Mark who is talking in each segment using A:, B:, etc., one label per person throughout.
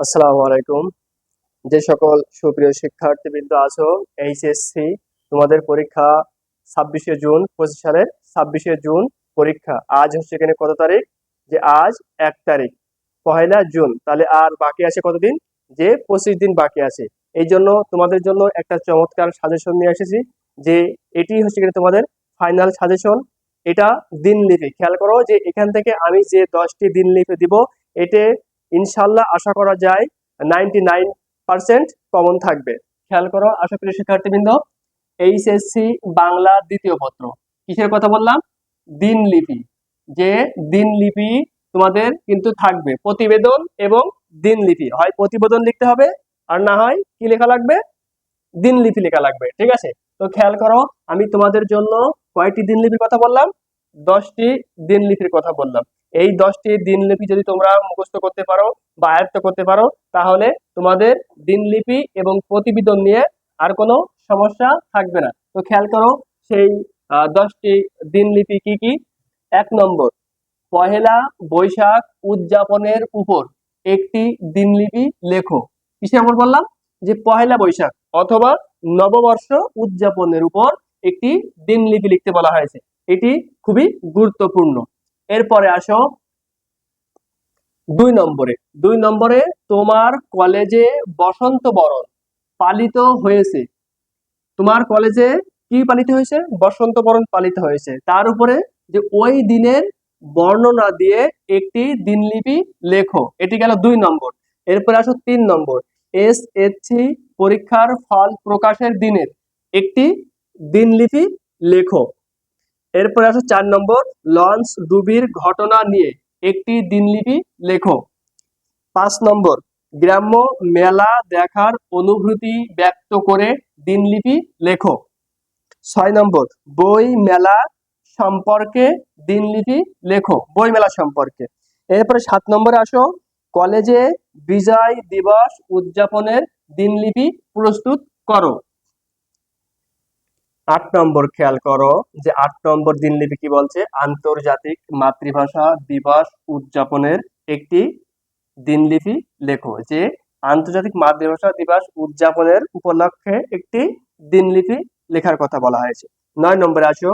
A: আসসালামু আলাইকুম। যে সকল সুপ্রিয় শিক্ষার্থীবৃন্দ আছো, এইচএসসি তোমাদের পরীক্ষা ছাব্বিশে জুন, পঁচিশ সালের ছাব্বিশে জুন পরীক্ষা। আজ হচ্ছে এখানে কত তারিখ? যে আজ এক তারিখ, পহেলা জুন। তাহলে আর বাকি আছে কতদিন? যে পঁচিশ দিন বাকি আছে। এই জন্য তোমাদের জন্য একটা চমৎকার সাজেশন নিয়ে এসেছি যে এটি হচ্ছে কিনা তোমাদের ফাইনাল সাজেশন এটা দিনলিপি খেয়াল করো যে এখান থেকে আমি যে দশটি দিনলিপি দিব, এতে ইনশাল্লাহ আশা করা যায় নাইনটি নাইন পার্সেন্ট কমন থাকবে। খেয়াল করো, আশা করি শিক্ষার্থীবৃন্দ, এইচএসসি বাংলা দ্বিতীয় পত্র। কিসের কথা বললাম? দিনলিপি। যে দিনলিপি তোমাদের কিন্তু থাকবে। প্রতিবেদন এবং দিনলিপি। হয় প্রতিবেদন লিখতে হবে, আর না হয় কি লেখা লাগবে? দিনলিপি লেখা লাগবে, ঠিক আছে? তো খেয়াল করো, আমি তোমাদের জন্য কয়টি দিনলিপির কথা বললাম? দশটি দিনলিপির কথা বললাম। এই দশটি দিনলিপি যদি তোমরা মুখস্থ করতে পারো বা আয়ত্ত করতে পারো, তাহলে তোমাদের দিনলিপি এবং প্রতিবেদন নিয়ে আর কোনো সমস্যা থাকবে না। তো খেয়াল করো, সেই দশটি দিনলিপি কি কি? এক নম্বর, পহেলা বৈশাখ উদযাপনের উপর একটি দিনলিপি লেখো। কিসে আমরা বললাম? যে পহেলা বৈশাখ অথবা নববর্ষ উদযাপনের উপর একটি দিনলিপি লিখতে বলা হয়েছে। এটি খুবই গুরুত্বপূর্ণ। এরপরে আসো দুই নম্বরে। দুই নম্বরে তোমার কলেজে বসন্ত বরণ পালিত হয়েছে। তোমার কলেজে কি পালিত হয়েছে? বসন্ত বরণ পালিত হয়েছে। তার উপরে যে ওই দিনের বর্ণনা দিয়ে একটি দিনলিপি লেখো। এটি গেল দুই নম্বর। এরপরে আসো তিন নম্বর। এস এসসি পরীক্ষার ফল প্রকাশের দিনের একটি দিনলিপি লেখো। এরপরে আসো চার নম্বর, লঞ্চ ডুবির ঘটনা নিয়ে একটি দিনলিপি লেখো। পাঁচ নম্বর, গ্রাম্য মেলা দেখার অনুভূতি ব্যক্ত করে দিনলিপি লেখো। ছয় নম্বর, বই মেলা সম্পর্কে দিনলিপি লেখো, বই মেলা সম্পর্কে। এরপরে সাত নম্বরে আসো, কলেজে বিজয় দিবস উদযাপনের দিনলিপি প্রস্তুত করো। আট নম্বর খেয়াল করো যে আট নম্বর দিনলিপি কি বলছে? আন্তর্জাতিক মাতৃভাষা দিবস উদযাপনের একটি দিনলিপি লেখো যে আন্তর্জাতিক মাতৃভাষা দিবস উদযাপনের উপলক্ষে একটি দিনলিপি লেখার কথা বলা হয়েছে। নয় নম্বরে আসো।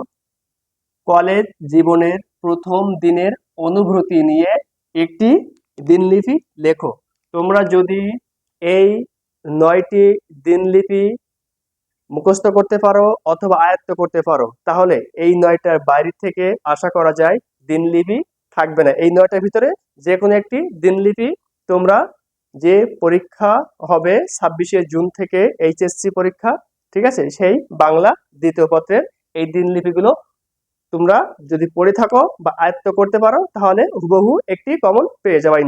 A: কলেজ জীবনের প্রথম দিনের অনুভূতি নিয়ে একটি দিনলিপি লেখো। তোমরা যদি এই নয়টি দিনলিপি মুখস্থ করতে পারো অথবা আয়ত্ত করতে পারো, তাহলে এই নয়টার বাইরে থেকে আশা করা যায় দিনলিপি থাকবে না। এই নয়টার ভিতরে যে কোনো একটি দিনলিপি তোমরা যে পরীক্ষা হবে ছাব্বিশে জুন থেকে এইচএসসি পরীক্ষা, ঠিক আছে? সেই বাংলা দ্বিতীয় পত্রের এই দিনলিপিগুলো তোমরা যদি পড়ে থাকো বা আয়ত্ত করতে পারো, তাহলে হুবহু একটি কমন পেয়ে যাওয়া